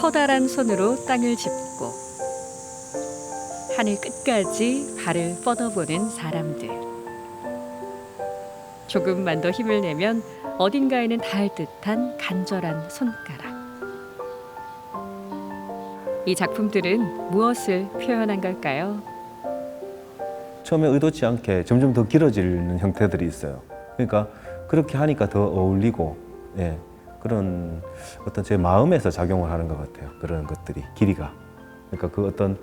커다란 손으로 땅을 짚고 하늘 끝까지 발을 뻗어보는 사람들. 조금만 더 힘을 내면 어딘가에는 닿을 듯한 간절한 손가락. 이 작품들은 무엇을 표현한 걸까요? 처음에 의도치 않게 점점 더 길어지는 형태들이 있어요. 그러니까 그렇게 하니까 더 어울리고 예, 그런 어떤 제 마음에서 작용을 하는 것 같아요. 그런 것들이 길이가. 그러니까 그 어떤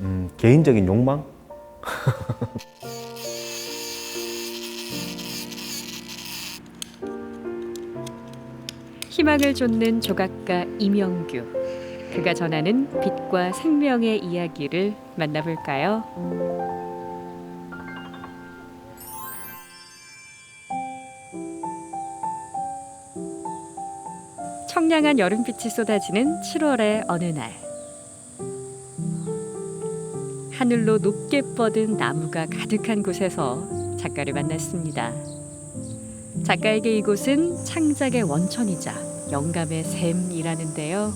음, 개인적인 욕망 희망을 쫓는 조각가 이명규. 그가 전하는 빛과 생명의 이야기를 만나볼까요? 청량한 여름빛이 쏟아지는 7월의 어느 날. 하늘로 높게 뻗은 나무가 가득한 곳에서 작가를 만났습니다. 작가에게 이곳은 창작의 원천이자 영감의 샘이라는데요.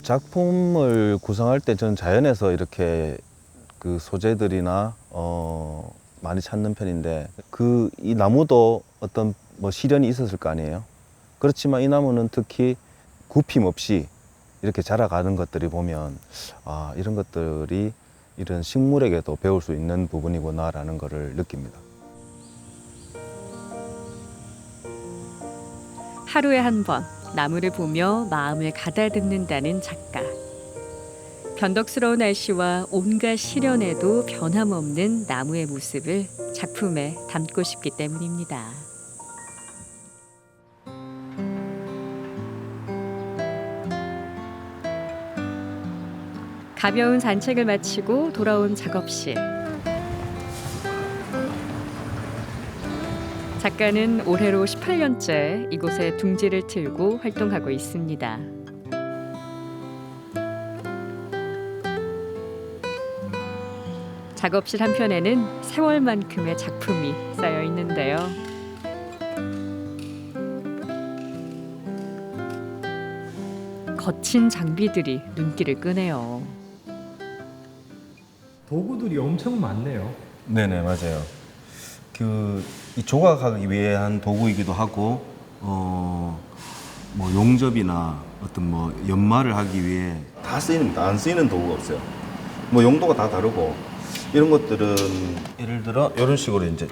작품을 구성할 때 저는 자연에서 이렇게 그 소재들이나 어, 많이 찾는 편인데 그 이 나무도 어떤 뭐 시련이 있었을 거 아니에요. 그렇지만 이 나무는 특히 굽힘 없이 이렇게 자라가는 것들이 보면 아 이런 것들이 이런 식물에게도 배울 수 있는 부분이구나라는 것을 느낍니다. 하루에 한 번 나무를 보며 마음을 가다듬는다는 작가. 변덕스러운 날씨와 온갖 시련에도 변함없는 나무의 모습을 작품에 담고 싶기 때문입니다. 가벼운 산책을 마치고 돌아온 작업실. 작가는 올해로 18년째 이곳에 둥지를 틀고 활동하고 있습니다. 작업실 한편에는 세월만큼의 작품이 쌓여 있는데요. 거친 장비들이 눈길을 끄네요. 도구들이 엄청 많네요. 네네 맞아요. 그 이 조각하기 위한 도구이기도 하고 어 뭐 용접이나 어떤 뭐 연마를 하기 위해 다 쓰입니다. 안 쓰이는 도구가 없어요. 뭐 용도가 다 다르고 이런 것들은 예를 들어 이런 식으로 이제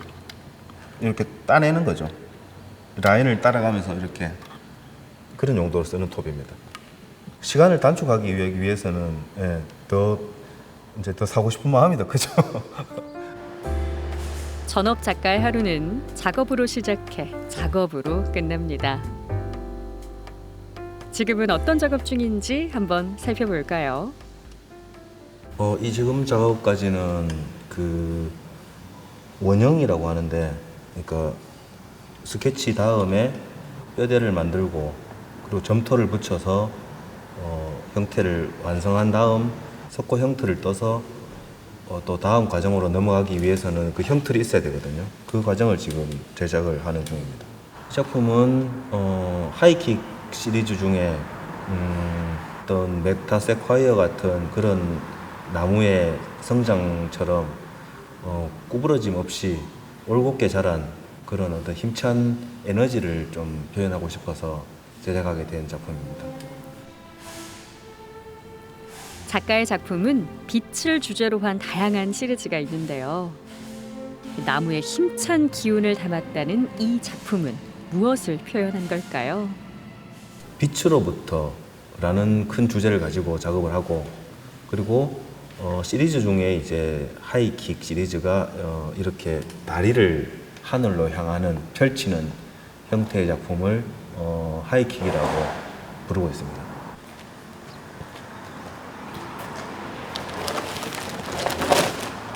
이렇게 따내는 거죠. 라인을 따라가면서 이렇게 그런 용도로 쓰는 톱입니다. 시간을 단축하기 위해- 위해서는 예, 더 이제 더 사고 싶은 마음이 더 크죠. 전업 작가의 하루는 작업으로 시작해 작업으로 끝납니다. 지금은 어떤 작업 중인지 한번 살펴볼까요? 어, 이 지금 작업까지는 그 원형이라고 하는데, 그러니까 스케치 다음에 뼈대를 만들고 그리고 점토를 붙여서 어, 형태를 완성한 다음 석고 형틀을 떠서 어, 또 다음 과정으로 넘어가기 위해서는 그 형틀이 있어야 되거든요. 그 과정을 지금 제작을 하는 중입니다. 이 작품은 어, 하이킥 시리즈 중에 음, 어떤 메타 세콰이어 같은 그런 나무의 성장처럼 어, 구부러짐 없이 올곧게 자란 그런 어떤 힘찬 에너지를 좀 표현하고 싶어서 제작하게 된 작품입니다. 작가의 작품은 빛을 주제로 한 다양한 시리즈가 있는데요. 나무의 힘찬 기운을 담았다는 이 작품은 무엇을 표현한 걸까요? 빛으로부터라는 큰 주제를 가지고 작업을 하고 그리고 어, 시리즈 중에 이제 하이킥 시리즈가 어, 이렇게 다리를 하늘로 향하는 펼치는 형태의 작품을 어, 하이킥이라고 부르고 있습니다.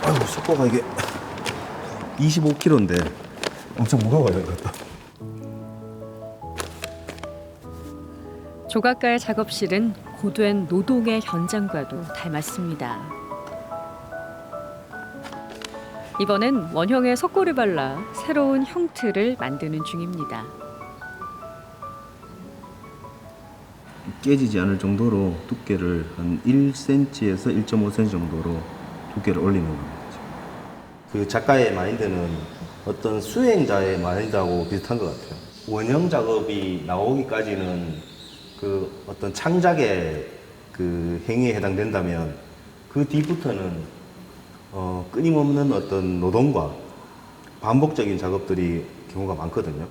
아유 속도가 이게 25kg인데 엄청 무거워요 이것도. 조각가의 작업실은 고된 노동의 현장과도 닮았습니다. 이번엔 원형에 석고를 발라 새로운 형틀을 만드는 중입니다. 깨지지 않을 정도로 두께를 한 1cm에서 1.5cm 정도로 두께를 올리는 겁니다. 그 작가의 마인드는 어떤 수행자의 마인드하고 비슷한 것 같아요. 원형 작업이 나오기까지는 그 어떤 창작의 그 행위에 해당된다면 그 뒤부터는 어, 끊임없는 어떤 노동과 반복적인 작업들이 경우가 많거든요.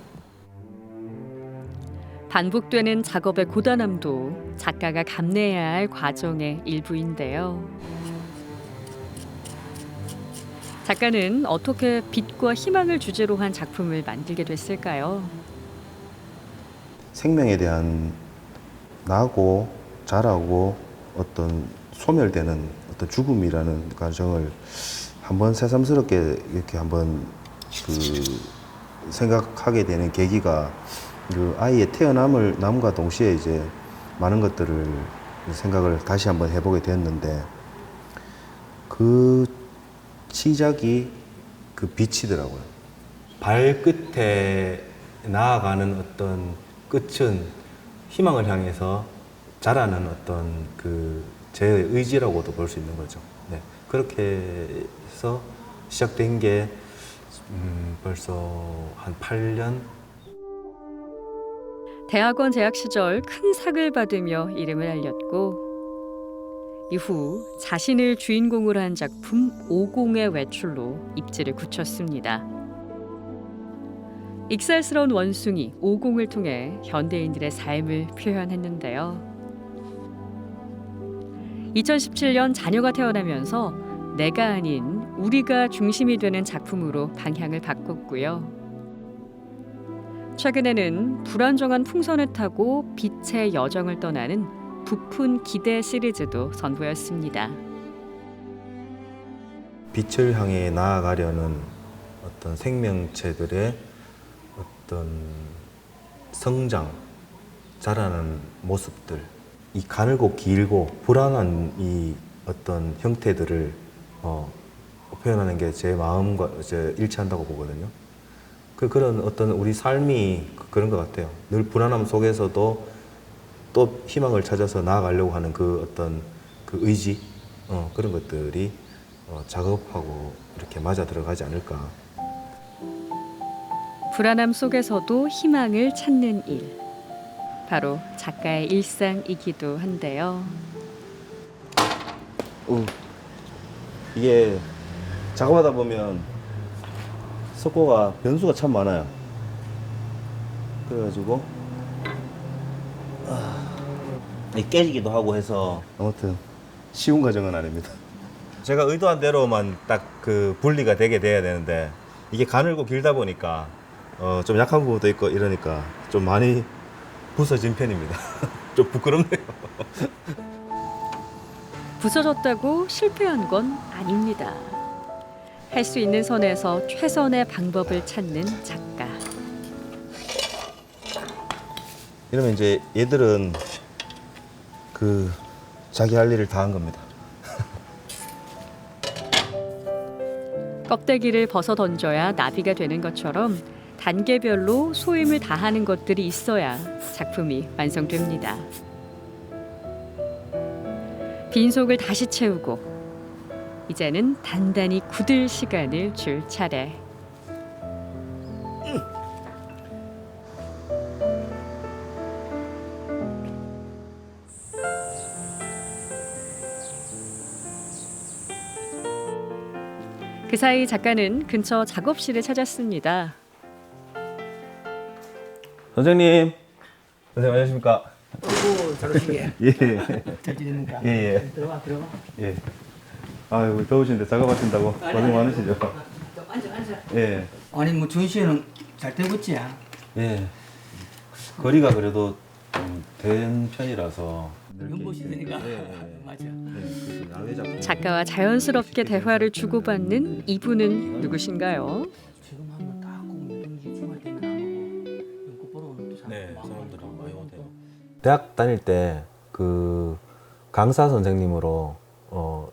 반복되는 작업의 고단함도 작가가 감내해야 할 과정의 일부인데요. 작가는 어떻게 빛과 희망을 주제로 한 작품을 만들게 됐을까요? 생명에 대한 나고 자라고 어떤 소멸되는 어떤 죽음이라는 과정을 한번 새삼스럽게 이렇게 한번 그 생각하게 되는 계기가 그 아이의 태어남을 남과 동시에 이제 많은 것들을 생각을 다시 한번 해보게 되었는데 그 시작이 그 빛이더라고요. 발끝에 나아가는 어떤 끝은 희망을 향해서 자라는 어떤 그 제 의지라고도 볼 수 있는 거죠. 네. 그렇게 해서 시작된 게 음, 벌써 한 8년 대학원 재학 시절 큰 상을 받으며 이름을 알렸고 이후 자신을 주인공으로 한 작품 오공의 외출로 입지를 굳혔습니다. 익살스러운 원숭이 오공을 통해 현대인들의 삶을 표현했는데요. 2017년 자녀가 태어나면서 내가 아닌 우리가 중심이 되는 작품으로 방향을 바꿨고요. 최근에는 불안정한 풍선을 타고 빛의 여정을 떠나는 부푼 기대 시리즈도 선보였습니다. 빛을 향해 나아가려는 어떤 생명체들의 어떤 성장, 자라는 모습들, 이 가늘고 길고 불안한 이 어떤 형태들을 어, 표현하는 게 제 마음과 이제 일치한다고 보거든요. 그 그런 어떤 우리 삶이 그- 그런 것 같아요. 늘 불안함 속에서도 또 희망을 찾아서 나아가려고 하는 그 어떤 그 의지 어, 그런 것들이 어, 작업하고 이렇게 맞아 들어가지 않을까. 불안함 속에서도 희망을 찾는 일. 바로 작가의 일상이기도 한데요. 어, 이게 작업하다 보면 석고가 변수가 참 많아요. 그래가지고 이 깨지기도 하고 해서 아무튼 쉬운 과정은 아닙니다. 제가 의도한 대로만 딱 그 분리가 되게 돼야 되는데 이게 가늘고 길다 보니까 어, 좀 약한 부분도 있고 이러니까 좀 많이 부서진 편입니다. 좀 부끄럽네요. 부서졌다고 실패한 건 아닙니다. 할 수 있는 선에서 최선의 방법을 찾는 작가. 이러면 이제 얘들은 그 자기 할 일을 다 한 겁니다. 껍데기를 벗어 던져야 나비가 되는 것처럼 단계별로 소임을 다하는 것들이 있어야 작품이 완성됩니다. 빈속을 다시 채우고 이제는 단단히 굳을 시간을 줄 차례. 그 사이 작가는 근처 작업실을 찾았습니다. 선생님, 선생님 안녕하십니까? 어이구 저러시게 예, 잘 지냅니까? 예, 예, 들어와 들어와 예. 아이고 더우신데 작업하신다고 고생 많으시죠? 좀 앉아 앉아 예, 아니 뭐 준씨는 잘 되고 있지? 예. 거리가 그래도 좀 된 편이라서 연못이니까 예, 예. 맞아 네, 그래서 야외 작품. 작가와 자연스럽게 대화를 주고받는 이분은 누구신가요? 지금 하면 딱꼭 누룽지 주말 되면 안 오고 연꽃 보러 오는 또 사람 네, 사람들이 또 많이 오대요. 대학 다닐 때 그 강사 선생님으로 어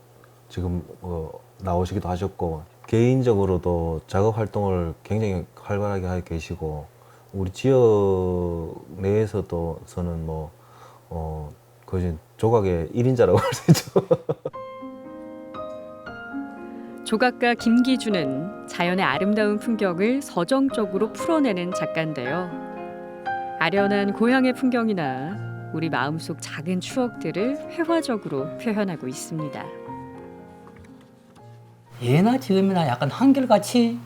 지금 어 나오시기도 하셨고 개인적으로도 작업 활동을 굉장히 활발하게 하고 계시고 우리 지역 내에서도 저는 뭐 어 거진 조각의 1인자라고 할 수 있죠. 조각가 김기주는 자연의 아름다운 풍경을 서정적으로 풀어내는 작가인데요. 아련한 고향의 풍경이나 우리 마음속 작은 추억들을 회화적으로 표현하고 있습니다. 예나 지금이나 약간 한결같이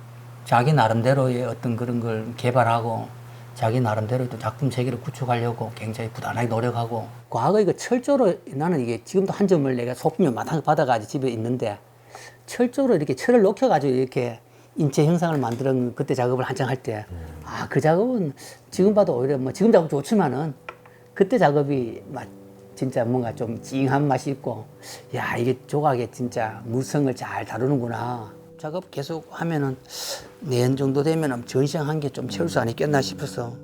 자기 나름대로의 어떤 그런 걸 개발하고 자기 나름대로 또 작품 세계를 구축하려고 굉장히 부단하게 노력하고 과거 이거 철조로 나는 이게 지금도 한 점을 내가 소품을 받아가지고 집에 있는데 철조로 이렇게 철을 녹여가지고 이렇게 인체 형상을 만드는 그때 작업을 한창 할 때 아 그 작업은 지금 봐도 오히려 뭐 지금 작업 좋지만은 그때 작업이 막 진짜 뭔가 좀 찡한 맛이 있고 야 이게 조각에 진짜 무성을 잘 다루는구나 작업 계속 하면은 내년 정도 되면은 전시한 게좀 채울 수 아니겠나 싶어서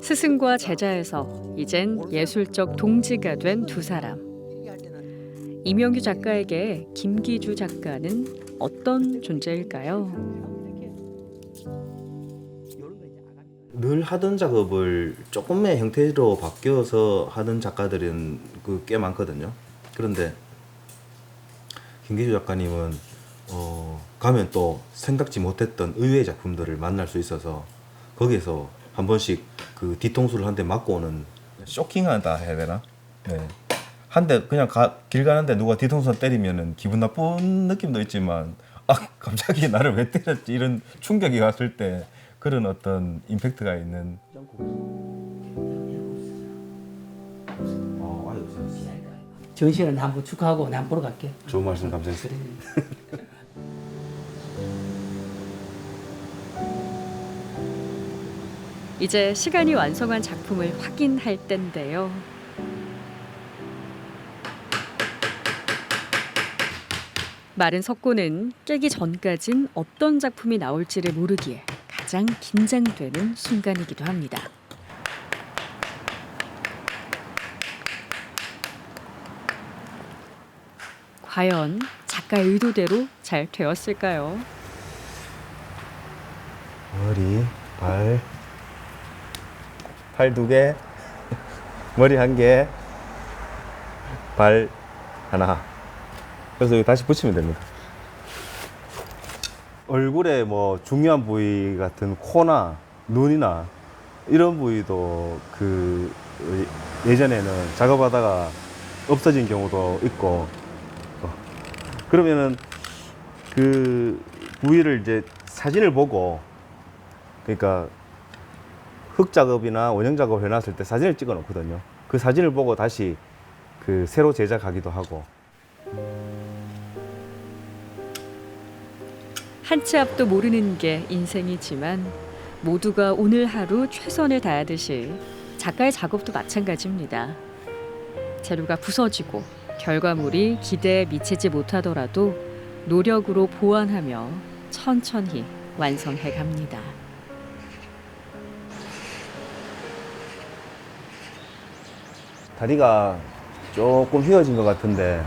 스승과 제자에서 이젠 예술적 동지가 된 두 사람. 이명규 작가에게 김기주 작가는 어떤 존재일까요? 늘 하던 작업을 조금의 형태로 바뀌어서 하는 작가들은 그 꽤 많거든요. 그런데 김기주 작가님은 어, 가면 또 생각지 못했던 의외의 작품들을 만날 수 있어서 거기에서 한 번씩 그 뒤통수를 한 대 맞고 오는 쇼킹하다 해야 되나? 네. 한 대 그냥 가, 길 가는데 누가 뒤통수 때리면은 기분 나쁜 느낌도 있지만 아 갑자기 나를 왜 때렸지 이런 충격이 왔을 때 그런 어떤 임팩트가 있는 전시는 한번 축하하고 보러 갈게 좋은 말씀 감사했습니다. 이제 시간이 완성한 작품을 확인할 때인데요. 마른 석고는 깨기 전까진 어떤 작품이 나올지를 모르기에 가장 긴장되는 순간이기도 합니다. 과연 작가의 의도대로 잘 되었을까요? 머리, 발, 팔 두 개, 머리 한 개, 발 하나. 그래서 여기 다시 붙이면 됩니다. 얼굴에 뭐 중요한 부위 같은 코나 눈이나 이런 부위도 그 예전에는 작업하다가 없어진 경우도 있고 어, 그러면은 그 부위를 이제 사진을 보고 그러니까 흙 작업이나 원형 작업을 해놨을 때 사진을 찍어 놓거든요. 그 사진을 보고 다시 그 새로 제작하기도 하고 한치 앞도 모르는 게 인생이지만 모두가 오늘 하루 최선을 다하듯이 작가의 작업도 마찬가지입니다. 재료가 부서지고 결과물이 기대에 미치지 못하더라도 노력으로 보완하며 천천히 완성해 갑니다. 다리가 조금 휘어진 것 같은데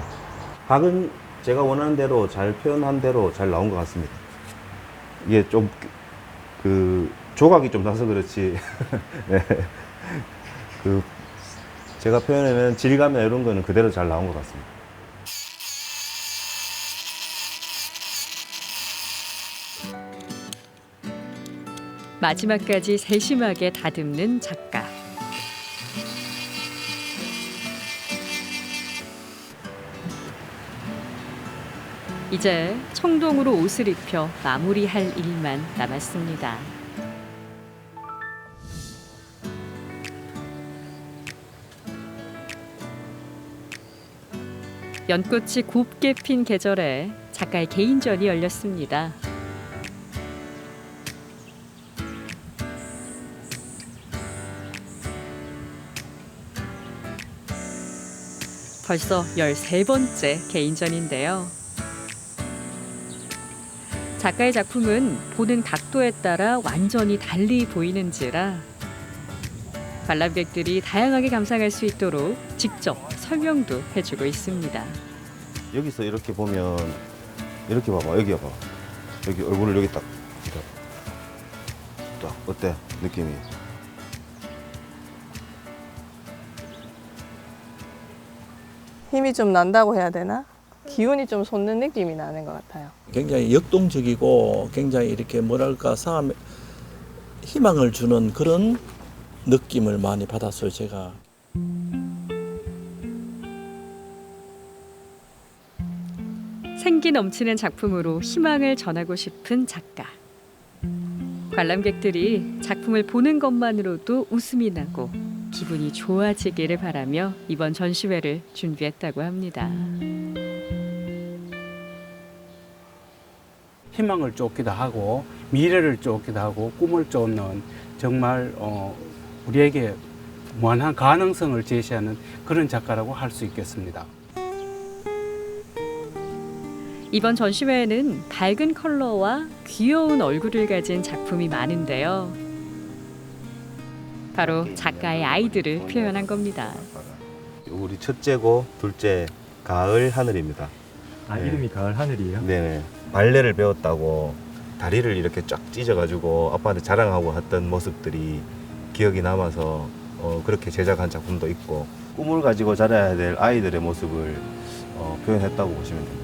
각은 제가 원하는 대로 잘 표현한 대로 잘 나온 것 같습니다. 이게 좀 그 조각이 좀 나서 그렇지. 네. 그 제가 표현하는 질감이나 이런 거는 그대로 잘 나온 것 같습니다. 마지막까지 세심하게 다듬는 작가. 이제 청동으로 옷을 입혀 마무리할 일만 남았습니다. 연꽃이 곱게 핀 계절에 작가의 개인전이 열렸습니다. 벌써 13번째 개인전인데요. 작가의 작품은 보는 각도에 따라 완전히 달리 보이는지라 관람객들이 다양하게 감상할 수 있도록 직접 설명도 해주고 있습니다. 여기서 이렇게 보면 이렇게 봐봐 여기 봐봐 여기 얼굴을 여기 딱딱 어때 느낌이? 힘이 좀 난다고 해야 되나? 기운이 좀 솟는 느낌이 나는 것 같아요. 굉장히 역동적이고 굉장히 이렇게 뭐랄까 사람 희망을 주는 그런 느낌을 많이 받았어요 제가 생기 넘치는 작품으로 희망을 전하고 싶은 작가. 관람객들이 작품을 보는 것만으로도 웃음이 나고 기분이 좋아지기를 바라며 이번 전시회를 준비했다고 합니다. 희망을 쫓기도 하고 미래를 쫓기도 하고 꿈을 쫓는 정말 어, 우리에게 무한한 가능성을 제시하는 그런 작가라고 할 수 있겠습니다. 이번 전시회에는 밝은 컬러와 귀여운 얼굴을 가진 작품이 많은데요. 바로 작가의 아이들을 표현한 겁니다. 우리 첫째고 둘째 가을 하늘입니다. 아 네. 이름이 가을 하늘이에요? 네네. 발레를 배웠다고 다리를 이렇게 쫙 찢어가지고 아빠한테 자랑하고 했던 모습들이 기억이 남아서 어, 그렇게 제작한 작품도 있고 꿈을 가지고 자라야 될 아이들의 모습을 어, 표현했다고 보시면 됩니다.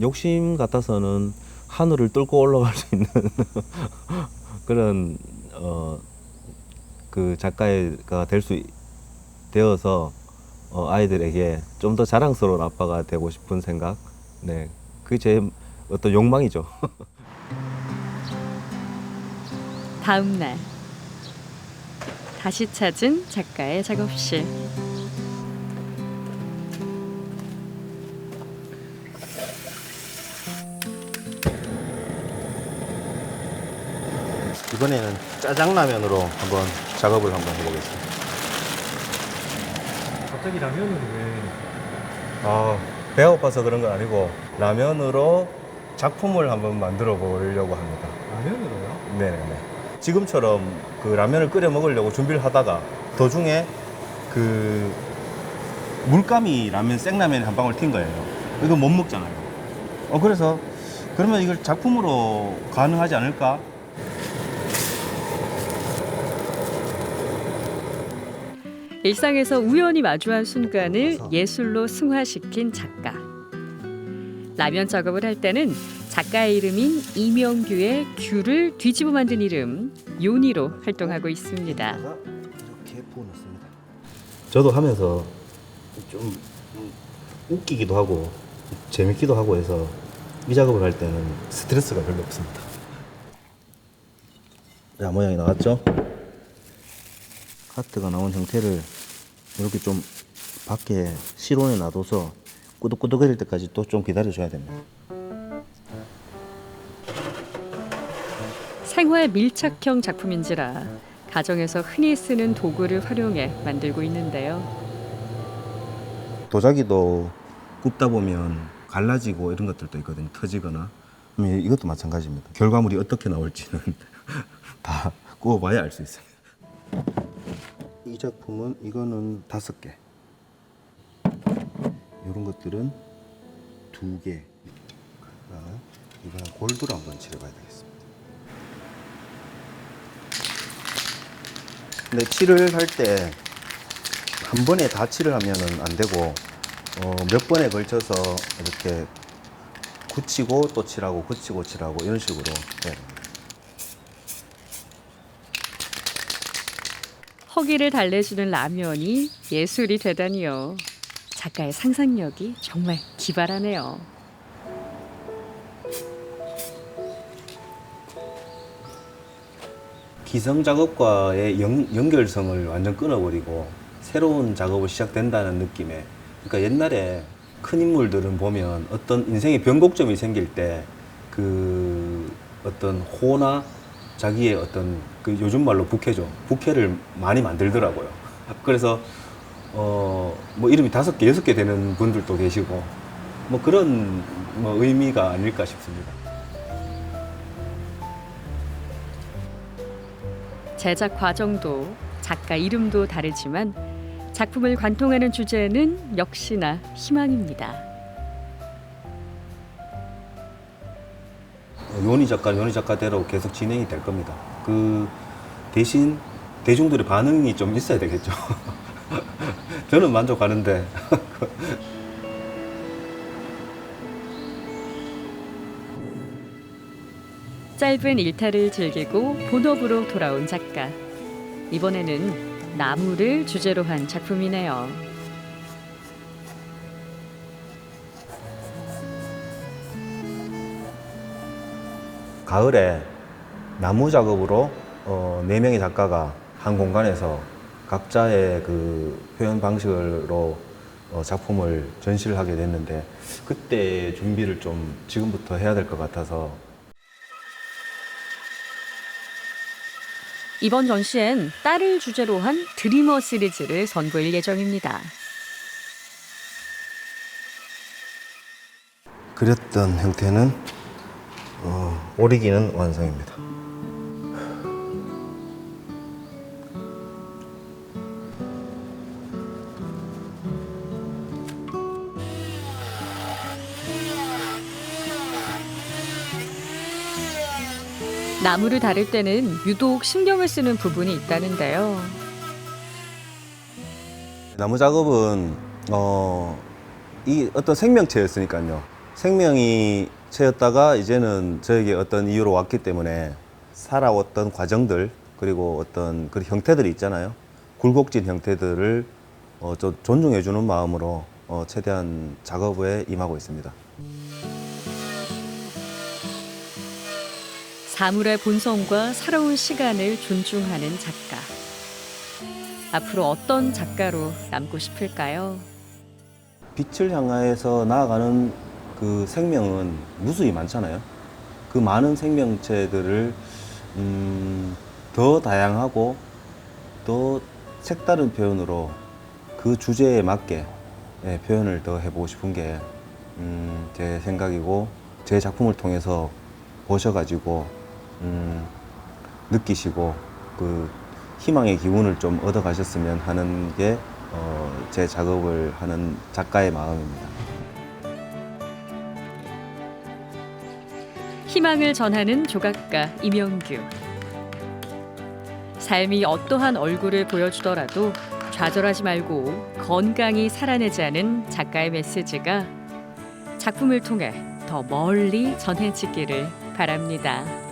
욕심 같아서는 하늘을 뚫고 올라갈 수 있는 그런 어, 그 작가가 될 수 되어서 어, 아이들에게 좀 더 자랑스러운 아빠가 되고 싶은 생각, 네, 그게 제 어떤 욕망이죠. 다음 날 다시 찾은 작가의 작업실. 이번에는 짜장라면으로 한번 작업을 한번 해보겠습니다. 갑자기 라면은 왜? 아, 배가 고파서 그런 건 아니고 라면으로 작품을 한번 만들어 보려고 합니다. 라면으로요? 네네네. 지금처럼 그 라면을 끓여 먹으려고 준비를 하다가 도중에 그 물감이 라면 생라면에 한 방울 튄 거예요. 이거 못 먹잖아요. 어 그래서 그러면 이걸 작품으로 가능하지 않을까? 일상에서 우연히 마주한 순간을 예술로 승화시킨 작가. 라면 작업을 할 때는 작가의 이름인 이명규의 규를 뒤집어 만든 이름 요니로 활동하고 있습니다. 이렇게 부어놨습니다. 저도 하면서 좀 웃기기도 하고 재밌기도 하고 해서 이 작업을 할 때는 스트레스가 별로 없습니다. 자 모양이 나왔죠? 카트가 나온 형태를 이렇게 좀 밖에 실온에 놔둬서 꾸덕꾸덕해질 때까지 또 좀 기다려줘야 됩니다. 생활 밀착형 작품인지라 가정에서 흔히 쓰는 도구를 활용해 만들고 있는데요. 도자기도 굽다 보면 갈라지고 이런 것들도 있거든요. 터지거나. 그럼 이것도 마찬가지입니다. 결과물이 어떻게 나올지는 다 구워봐야 알 수 있습니다. 이 작품은 이거는 다섯 개. 이런 것들은 두 개. 그다음 이거는 골드로 한번 칠해봐야 되겠습니다. 근데 칠을 할 때 한 번에 다 칠을 하면은 안 되고 어, 몇 번에 걸쳐서 이렇게 굳히고 또 칠하고 굳히고 칠하고 이런 식으로 네. 허기를 달래주는 라면이 예술이 되다니요. 작가의 상상력이 정말 기발하네요. 기성 작업과의 연, 연결성을 완전 끊어버리고 새로운 작업을 시작된다는 느낌에 그러니까 옛날에 큰 인물들은 보면 어떤 인생의 변곡점이 생길 때 그 어떤 호나 자기의 어떤 그 요즘 말로 부캐죠 부캐를 많이 만들더라고요 그래서 어 뭐 이름이 다섯 개 여섯 개 되는 분들도 계시고 뭐 그런 뭐 의미가 아닐까 싶습니다. 제작 과정도 작가 이름도 다르지만 작품을 관통하는 주제는 역시나 희망입니다. 요니 작가 요니 작가대로 계속 진행이 될 겁니다. 그 대신 대중들의 반응이 좀 있어야 되겠죠. 저는 만족하는데 짧은 일탈을 즐기고 본업으로 돌아온 작가. 이번에는 나무를 주제로 한 작품이네요. 가을에 나무 작업으로 어, 네 명의 작가가 한 공간에서 각자의 그 표현 방식으로 어, 작품을 전시를 하게 됐는데 그때 준비를 좀 지금부터 해야 될 것 같아서 이번 전시엔 딸을 주제로 한 드리머 시리즈를 선보일 예정입니다. 그렸던 형태는 어, 오리기는 완성입니다. 나무를 다룰 때는 유독 신경을 쓰는 부분이 있다는데요. 나무 작업은 어, 이 어떤 생명체였으니까요. 생명이 체였다가 이제는 저에게 어떤 이유로 왔기 때문에 살아왔던 과정들 그리고 어떤 그 형태들이 있잖아요. 굴곡진 형태들을 어, 좀 존중해주는 마음으로 어, 최대한 작업에 임하고 있습니다. 사물의 본성과 살아온 시간을 존중하는 작가. 앞으로 어떤 작가로 남고 싶을까요? 빛을 향하여서 나아가는 그 생명은 무수히 많잖아요. 그 많은 생명체들을 음, 더 다양하고 더 색다른 표현으로 그 주제에 맞게 예, 표현을 더 해보고 싶은 게 음, 제 생각이고 제 작품을 통해서 보셔가지고 음, 느끼시고 그 희망의 기운을 좀 얻어가셨으면 하는 게 어, 제 작업을 하는 작가의 마음입니다. 희망을 전하는 조각가 이명규. 삶이 어떠한 얼굴을 보여주더라도 좌절하지 말고 건강히 살아내자는 작가의 메시지가 작품을 통해 더 멀리 전해지기를 바랍니다.